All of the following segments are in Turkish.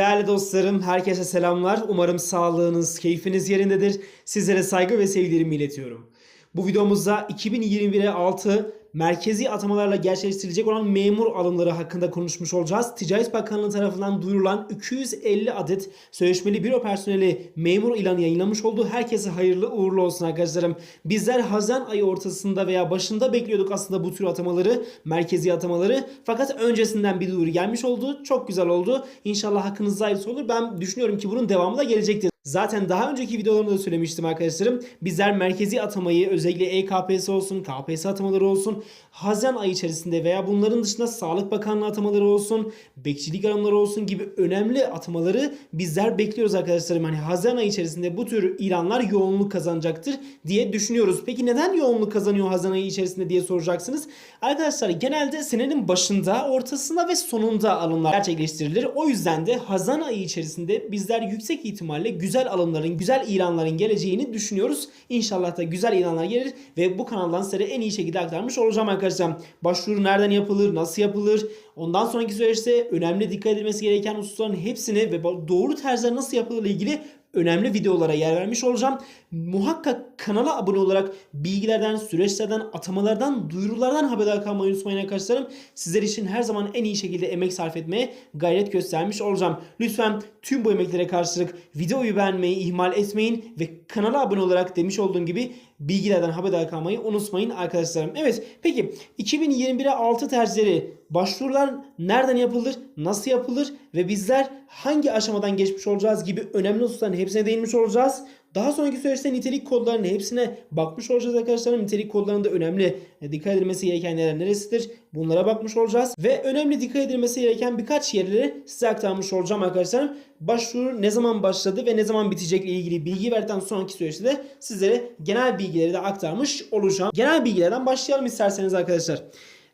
Değerli dostlarım, herkese selamlar. Umarım sağlığınız, keyfiniz yerindedir. Sizlere saygı ve sevgilerimi iletiyorum. Bu videomuzda 2021'e 6 merkezi atamalarla gerçekleştirilecek olan memur alımları hakkında konuşmuş olacağız. Ticaret Bakanlığı tarafından duyurulan 250 adet sözleşmeli büro personeli memur ilanı yayınlamış oldu. Herkese hayırlı uğurlu olsun arkadaşlarım. Bizler Haziran ayı ortasında veya başında bekliyorduk aslında bu tür atamaları, merkezi atamaları. Fakat öncesinden bir duyuru gelmiş oldu. Çok güzel oldu. İnşallah hakkınızda hayırlısı olur. Ben düşünüyorum ki bunun devamı da gelecektir. Zaten daha önceki videolarımda da söylemiştim arkadaşlarım. Bizler merkezi atamayı özellikle EKPS olsun, KPS atamaları olsun, Haziran ayı içerisinde veya bunların dışında Sağlık Bakanlığı atamaları olsun, bekçilik alımları olsun gibi önemli atamaları bizler bekliyoruz arkadaşlarım. Hani Haziran ayı içerisinde bu tür ilanlar yoğunluk kazanacaktır diye düşünüyoruz. Peki neden yoğunluk kazanıyor Haziran ayı içerisinde diye soracaksınız. Arkadaşlar genelde senenin başında, ortasında ve sonunda alımlar gerçekleştirilir. O yüzden de Haziran ayı içerisinde bizler yüksek ihtimalle güzel alımların, güzel ilanların geleceğini düşünüyoruz. İnşallah da güzel ilanlar gelir ve bu kanaldan size en iyi şekilde aktarmış olacağım arkadaşlar. Başvuru nereden yapılır, nasıl yapılır, ondan sonraki süreçte önemli dikkat edilmesi gereken hususların hepsini ve doğru tercihler nasıl yapılır ile ilgili önemli videolara yer vermiş olacağım. Muhakkak kanala abone olarak bilgilerden, süreçlerden, atamalardan, duyurulardan haberdar kalmayı unutmayın arkadaşlarım. Sizler için her zaman en iyi şekilde emek sarf etmeye gayret göstermiş olacağım. Lütfen tüm bu emeklere karşılık videoyu beğenmeyi ihmal etmeyin ve kanala abone olarak demiş olduğum gibi bilgilerden haberdar kalmayı unutmayın arkadaşlarım. Evet peki 2021'e 6 tercihleri başvurular nereden yapılır, nasıl yapılır ve bizler hangi aşamadan geçmiş olacağız gibi önemli hususların hepsine değinmiş olacağız. Daha sonraki süreçte nitelik kodlarının hepsine bakmış olacağız arkadaşlar. Nitelik kodlarında önemli e, dikkat edilmesi gereken yerler neresidir? Bunlara bakmış olacağız. Ve önemli dikkat edilmesi gereken birkaç yerleri size aktarmış olacağım arkadaşlar. Başvuru ne zaman başladı ve ne zaman bitecek ile ilgili bilgi verdikten sonraki süreçte de sizlere genel bilgileri de aktarmış olacağım. Genel bilgilerden başlayalım isterseniz arkadaşlar.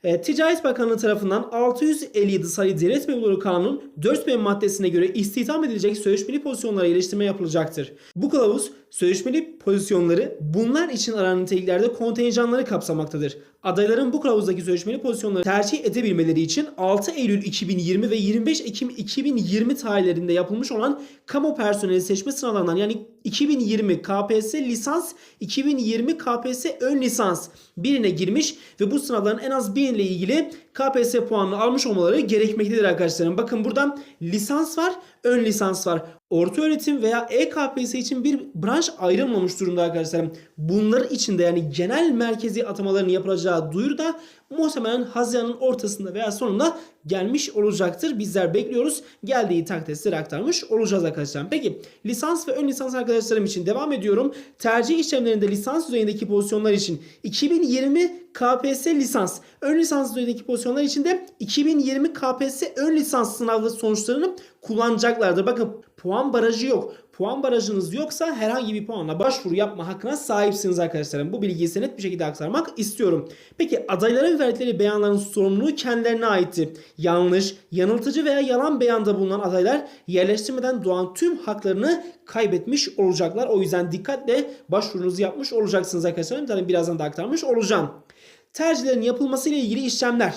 E, Ticaret Bakanlığı tarafından 657 sayılı Devlet Memurları Kanunu 4B maddesine göre istihdam edilecek sözleşmeli pozisyonlara iyileştirme yapılacaktır. Bu kılavuz sözleşmeli pozisyonları bunlar için aranan niteliklerde kontenjanları kapsamaktadır. Adayların bu kılavuzdaki sözleşmeli pozisyonları tercih edebilmeleri için 6 Eylül 2020 ve 25 Ekim 2020 tarihlerinde yapılmış olan kamu personeli seçme sınavlarından yani 2020 KPSS lisans, 2020 KPSS ön lisans birine girmiş ve bu sınavların en az biriyle ilgili KPSS puanını almış olmaları gerekmektedir arkadaşlarım. Bakın burada lisans var, ön lisans var. Orta öğretim veya EKPS için bir branş ayrılmamış durumda arkadaşlarım. Bunların içinde yani genel merkezi atamaların yapılacağı duyuruda muhtemelen Haziran'ın ortasında veya sonunda gelmiş olacaktır. Bizler bekliyoruz. Geldiği takdirde aktarmış olacağız arkadaşlar. Peki lisans ve ön lisans arkadaşlarım için devam ediyorum. Tercih işlemlerinde lisans düzeyindeki pozisyonlar için 2020 KPSS lisans, ön lisans düzeyindeki pozisyonlar için de 2020 KPSS ön lisans sınavı sonuçlarını kullanacaklardır. Bakın puan barajı yok. Puan barajınız yoksa herhangi bir puanla başvuru yapma hakkına sahipsiniz arkadaşlarım. Bu bilgiyi size net bir şekilde aktarmak istiyorum. Peki adayların verdikleri beyanların sorumluluğu kendilerine aitti. Yanlış, yanıltıcı veya yalan beyanda bulunan adaylar yerleştirmeden doğan tüm haklarını kaybetmiş olacaklar. O yüzden dikkatle başvurunuzu yapmış olacaksınız arkadaşlarım. Zaten birazdan da aktarmış olacağım. Tercihlerin yapılması ile ilgili işlemler.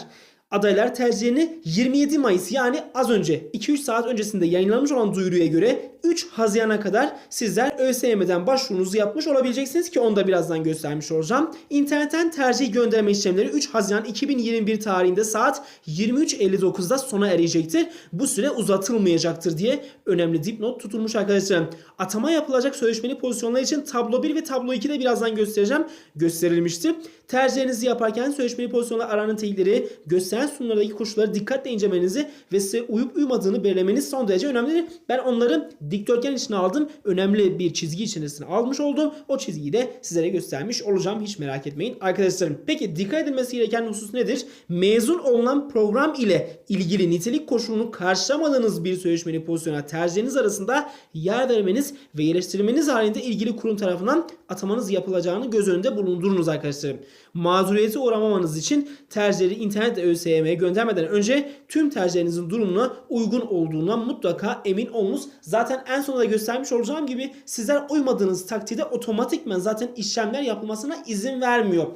Adaylar tercihlerini 27 Mayıs yani az önce 2-3 saat öncesinde yayınlanmış olan duyuruya göre 3 Haziran'a kadar sizler ÖSYM'den başvurunuzu yapmış olabileceksiniz ki onu da birazdan göstermiş olacağım. İnternetten tercih gönderme işlemleri 3 Haziran 2021 tarihinde saat 23.59'da sona erecektir. Bu süre uzatılmayacaktır diye önemli dipnot tutulmuş arkadaşlar. Atama yapılacak sözleşmeli pozisyonlar için tablo 1 ve tablo 2'de birazdan göstereceğim. Gösterilmişti. Tercihlerinizi yaparken sözleşmeli pozisyonlar aranan nitelikleri gösteren sunumlardaki koşulları dikkatle incelemenizi ve size uyup uymadığını belirlemeniz son derece önemlidir. Ben onları dikdörtgen içine aldım. Önemli bir çizgi içerisine almış oldum. O çizgiyi de sizlere göstermiş olacağım. Hiç merak etmeyin arkadaşlarım. Peki dikkat edilmesi gereken husus nedir? Mezun olunan program ile ilgili nitelik koşulunu karşılamadığınız bir sözleşmeli pozisyona tercihiniz arasında yer vermeniz ve yerleştirmeniz halinde ilgili kurum tarafından atamanız yapılacağını göz önünde bulundurunuz arkadaşlarım. Mağduriyete uğramamanız için tercihleri internet ÖSYM'ye göndermeden önce tüm tercihlerinizin durumuna uygun olduğuna mutlaka emin olunuz. Zaten en sonunda göstermiş olacağım gibi sizler uymadığınız takdirde otomatikmen zaten işlemler yapılmasına izin vermiyor.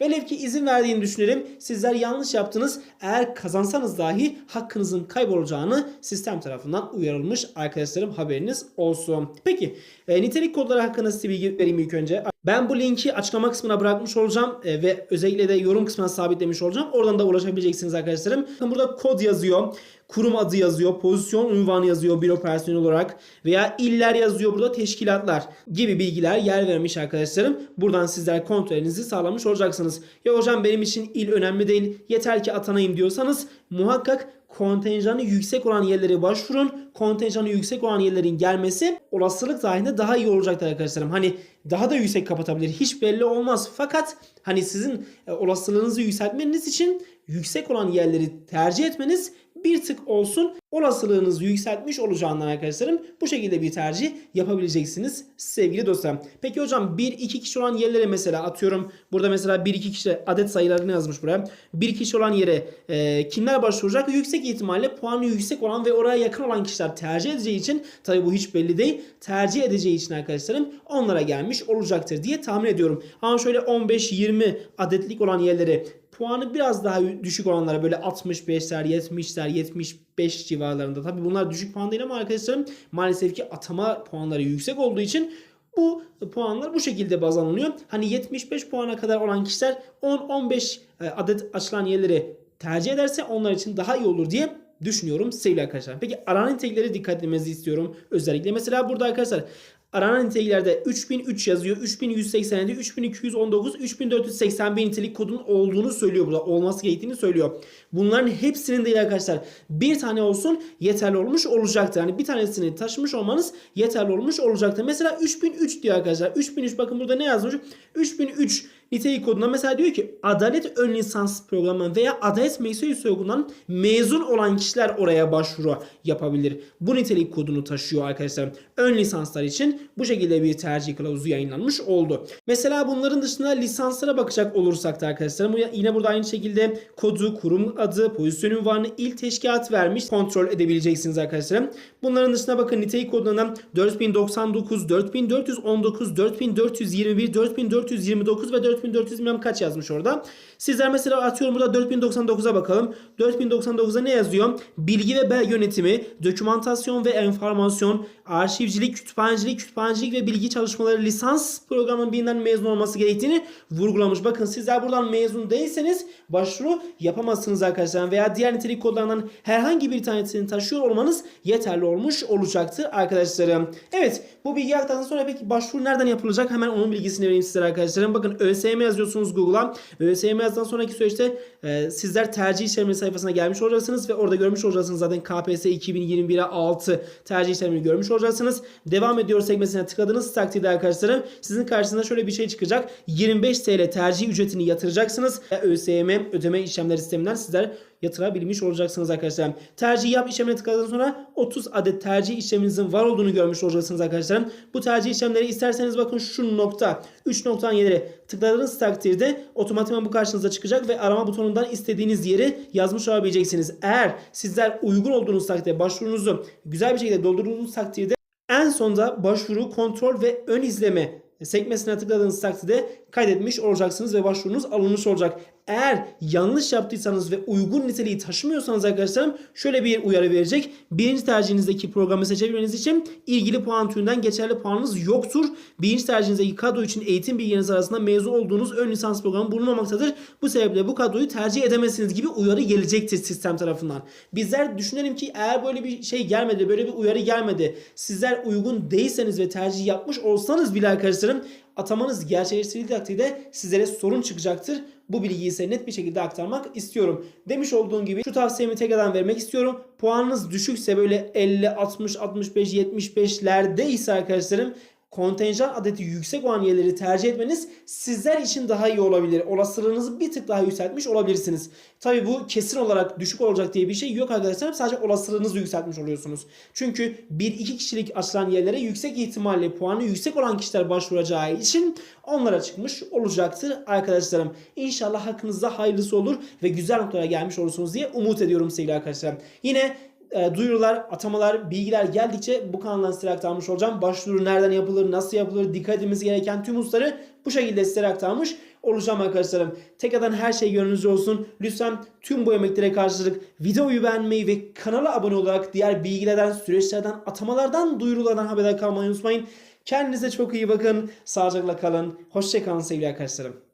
Velev ki izin verdiğini düşünelim. Sizler yanlış yaptınız. Eğer kazansanız dahi hakkınızın kaybolacağını sistem tarafından uyarılmış arkadaşlarım haberiniz olsun. Peki e, nitelik kodları hakkında size bilgi vereyim ilk önce. Ben bu linki açıklama kısmına bırakmış olacağım e, ve özellikle de yorum kısmına sabitlemiş olacağım. Oradan da ulaşabileceksiniz arkadaşlarım. Burada kod yazıyor. Kurum adı yazıyor, pozisyon unvanı yazıyor büro personeli olarak veya iller yazıyor burada teşkilatlar gibi bilgiler yer vermiş arkadaşlarım. Buradan sizler kontrolünüzü sağlamış olacaksınız. Ya hocam benim için il önemli değil yeter ki atanayım diyorsanız muhakkak kontenjanı yüksek olan yerlere başvurun. Kontenjanı yüksek olan yerlerin gelmesi olasılık dahilinde daha iyi olacaktır arkadaşlarım. Hani daha da yüksek kapatabilir. Hiç belli olmaz. Fakat hani sizin e, olasılığınızı yükseltmeniz için yüksek olan yerleri tercih etmeniz bir tık olsun olasılığınızı yükseltmiş olacağından arkadaşlarım bu şekilde bir tercih yapabileceksiniz sevgili dostlarım. Peki hocam 1-2 kişi olan yerlere mesela atıyorum burada mesela 1-2 kişi adet sayılarını yazmış buraya. 1 kişi olan yere e, kimler başvuracak? Yüksek ihtimalle puanı yüksek olan ve oraya yakın olan kişiler tercih edeceği için tabi bu hiç belli değil. Tercih edeceği için arkadaşlarım onlara gelmiş olacaktır diye tahmin ediyorum. Ama şöyle 15-20 adetlik olan yerlere puanı biraz daha düşük olanlara böyle 65'ler, 70'ler, 75 civarlarında. Tabi bunlar düşük puan değil ama arkadaşlarım maalesef ki atama puanları yüksek olduğu için bu puanlar bu şekilde baz alınıyor. Hani 75 puana kadar olan kişiler 10-15 adet açılan yerleri tercih ederse onlar için daha iyi olur diye düşünüyorum sevgili arkadaşlar. Peki aranan nitelikleri dikkat etmenizi istiyorum. Özellikle mesela burada arkadaşlar aranan niteliklerde 3003 yazıyor. 3187, 3219, 3481 nitelik kodun olduğunu söylüyor burada. Olması gerektiğini söylüyor. Bunların hepsinin değil arkadaşlar. Bir tane olsun yeterli olmuş olacaktır. Yani bir tanesini taşımış olmanız yeterli olmuş olacaktır. Mesela 3003 diyor arkadaşlar. 3003 bakın burada ne yazmış? 3003 nitelik koduna mesela diyor ki Adalet Ön Lisans Programı veya Adalet Meclisi Soygundan mezun olan kişiler oraya başvuru yapabilir. Bu nitelik kodunu taşıyor arkadaşlar. Ön lisanslar için bu şekilde bir tercih kılavuzu yayınlanmış oldu. Mesela bunların dışında lisanslara bakacak olursak da arkadaşlar yine burada aynı şekilde kodu, kurum adı, pozisyon ünvanı, il teşkilat vermiş kontrol edebileceksiniz arkadaşlar. Bunların dışında bakın nitelik kodundan 4099, 4419, 4421, 4429 ve 4400 bilmem kaç yazmış orada. Sizler mesela atıyorum burada 4099'a bakalım. 4099'a ne yazıyor? Bilgi ve belge yönetimi, dokümantasyon ve enformasyon, arşivcilik, kütüphanecilik, kütüphanecilik ve bilgi çalışmaları lisans programının birinden mezun olması gerektiğini vurgulamış. Bakın sizler buradan mezun değilseniz başvuru yapamazsınız arkadaşlar. Veya diğer nitelik kodlarından herhangi bir tanesini taşıyor olmanız yeterli olmuş olacaktır arkadaşlarım. Evet bu bilgi aktardıktan sonra peki başvuru nereden yapılacak? Hemen onun bilgisini vereyim sizlere arkadaşlarım. Bakın ÖSYM yazıyorsunuz Google'a. ÖSYM yazdıktan sonraki süreçte e, sizler tercih işlemleri sayfasına gelmiş olacaksınız ve orada görmüş olacaksınız zaten KPSS 2021'e 6 tercih işlemini görmüş olacaksınız. Devam ediyor sekmesine tıkladığınız takdirde arkadaşlarım sizin karşınıza şöyle bir şey çıkacak. 25 TL tercih ücretini yatıracaksınız. ÖSYM ödeme işlemleri sisteminden sizler yatırabilmiş olacaksınız arkadaşlar. Tercih yap işlemine tıkladıktan sonra 30 adet tercih işleminizin var olduğunu görmüş olacaksınız arkadaşlar. Bu tercih işlemleri isterseniz bakın şu nokta 3 noktadan yerlere tıkladığınız takdirde otomatikman bu karşınıza çıkacak ve arama butonundan istediğiniz yeri yazmış olabileceksiniz. Eğer sizler uygun olduğunuz takdirde başvurunuzu güzel bir şekilde doldurduğunuz takdirde en sonda başvuru, kontrol ve ön izleme sekmesine tıkladığınız takdirde kaydetmiş olacaksınız ve başvurunuz alınmış olacak. Eğer yanlış yaptıysanız ve uygun niteliği taşımıyorsanız arkadaşlarım şöyle bir uyarı verecek. Birinci tercihinizdeki programı seçebilmeniz için ilgili puan türünden geçerli puanınız yoktur. Birinci tercihinizdeki kadro için eğitim bilginiz arasında mezun olduğunuz ön lisans programı bulunmamaktadır. Bu sebeple bu kadroyu tercih edemezsiniz gibi uyarı gelecektir sistem tarafından. Bizler düşünelim ki eğer böyle bir şey gelmedi, böyle bir uyarı gelmedi. Sizler uygun değilseniz ve tercih yapmış olsanız bile arkadaşlarım atamanız gerçekleştirildiği takdirde sizlere sorun çıkacaktır. Bu bilgiyi ise net bir şekilde aktarmak istiyorum. Demiş olduğum gibi şu tavsiyemi tekrardan vermek istiyorum. Puanınız düşükse böyle 50, 60, 65, 75'lerde ise arkadaşlarım kontenjan adeti yüksek olan yerleri tercih etmeniz sizler için daha iyi olabilir. Olasılığınızı bir tık daha yükseltmiş olabilirsiniz. Tabi bu kesin olarak düşük olacak diye bir şey yok arkadaşlar. Sadece olasılığınızı yükseltmiş oluyorsunuz. Çünkü 1-2 kişilik açılan yerlere yüksek ihtimalle puanı yüksek olan kişiler başvuracağı için onlara çıkmış olacaktır arkadaşlarım. İnşallah hakkınızda hayırlısı olur ve güzel noktalara gelmiş olursunuz diye umut ediyorum sevgili arkadaşlar. Yine e, duyurular, atamalar, bilgiler geldikçe bu kanaldan size aktarmış olacağım. Başvuru nereden yapılır, nasıl yapılır, dikkat edilmesi gereken tüm hususları bu şekilde size aktarmış olacağım arkadaşlarım. Tekrardan her şey gönlünüzce olsun. Lütfen tüm bu emeklere karşılık videoyu beğenmeyi ve kanala abone olarak diğer bilgilerden, süreçlerden, atamalardan, duyurulardan haberdar kalmayı unutmayın. Kendinize çok iyi bakın. Sağlıcakla kalın. Hoşçakalın sevgili arkadaşlarım.